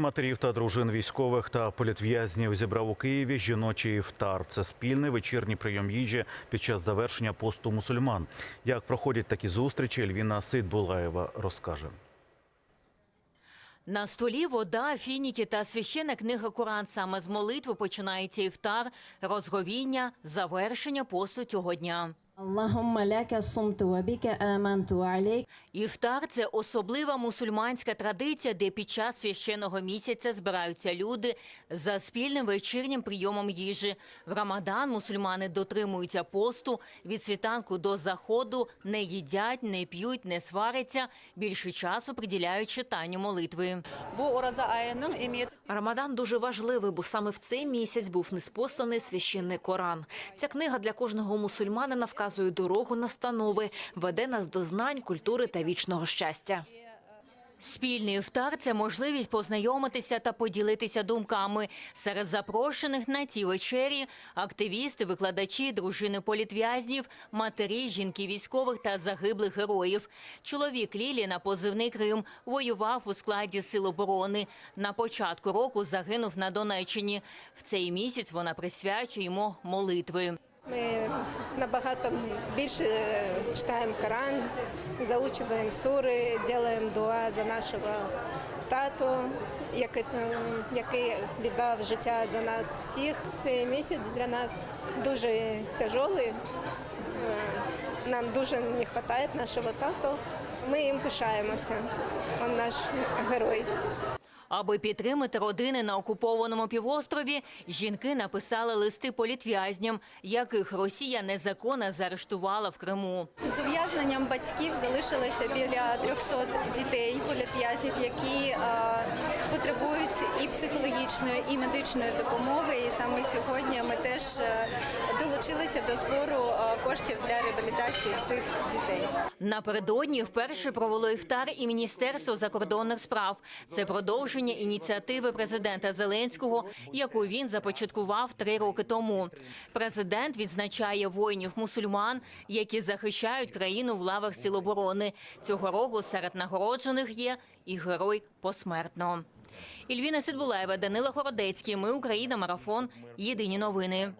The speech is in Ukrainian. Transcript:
Матерів та дружин військових та політв'язнів зібрав у Києві жіночий івтар. Це спільний вечірній прийом їжі під час завершення посту мусульман. Як проходять такі зустрічі, Ельвіна Сидбулаєва розкаже. На столі вода, фініки та священна книга Коран. Саме з молитви починається івтар, розговіння, завершення посту цього дня. Аллахумма ляка. Іфтар це особлива мусульманська традиція, де під час священного місяця збираються люди за спільним вечірнім прийомом їжі. В Рамадан мусульмани дотримуються посту від світанку до заходу, не їдять, не п'ють, не сваряться. Більше часу приділяють читанню молитви. Рамадан дуже важливий, бо саме в цей місяць був неспосланий священний Коран. Ця книга для кожного мусульманина вказує дорогу настанови, веде нас до знань, культури та вічного щастя. Спільний івтар – це можливість познайомитися та поділитися думками. Серед запрошених на цій вечері – активісти, викладачі, дружини політв'язнів, матері, жінки військових та загиблих героїв. Чоловік Лілі на позивний Крим воював у складі Сил оборони. На початку року загинув на Донеччині. В цей місяць вона присвячує йому молитви. Ми набагато більше читаємо Коран, заучуємо сури, робимо дуа за нашого тату, який, який віддав життя за нас всіх. Цей місяць для нас дуже тяжелий. Е, Нам дуже не вистачає нашого тату. Ми їм пишаємося. Він наш герой. Аби підтримати родини на окупованому півострові, жінки написали листи політв'язням, яких Росія незаконно заарештувала в Криму. З ув'язненням батьків залишилося біля 300 дітей, політв'язнів, які е, потребують і психологічної, і медичної допомоги. І саме сьогодні ми теж е, долучилися до збору е, коштів для реабілітації цих дітей. Напередодні вперше провело іфтар і Міністерство закордонних справ. Це продовження ініціативи президента Зеленського, яку він започаткував три роки тому. Президент відзначає воїнів-мусульман, які захищають країну в лавах сил оборони. Цього року серед нагороджених є і герой посмертно. Ільвіна Сидбулаєва, Данила Городецький. Ми Україна. Марафон. Єдині новини.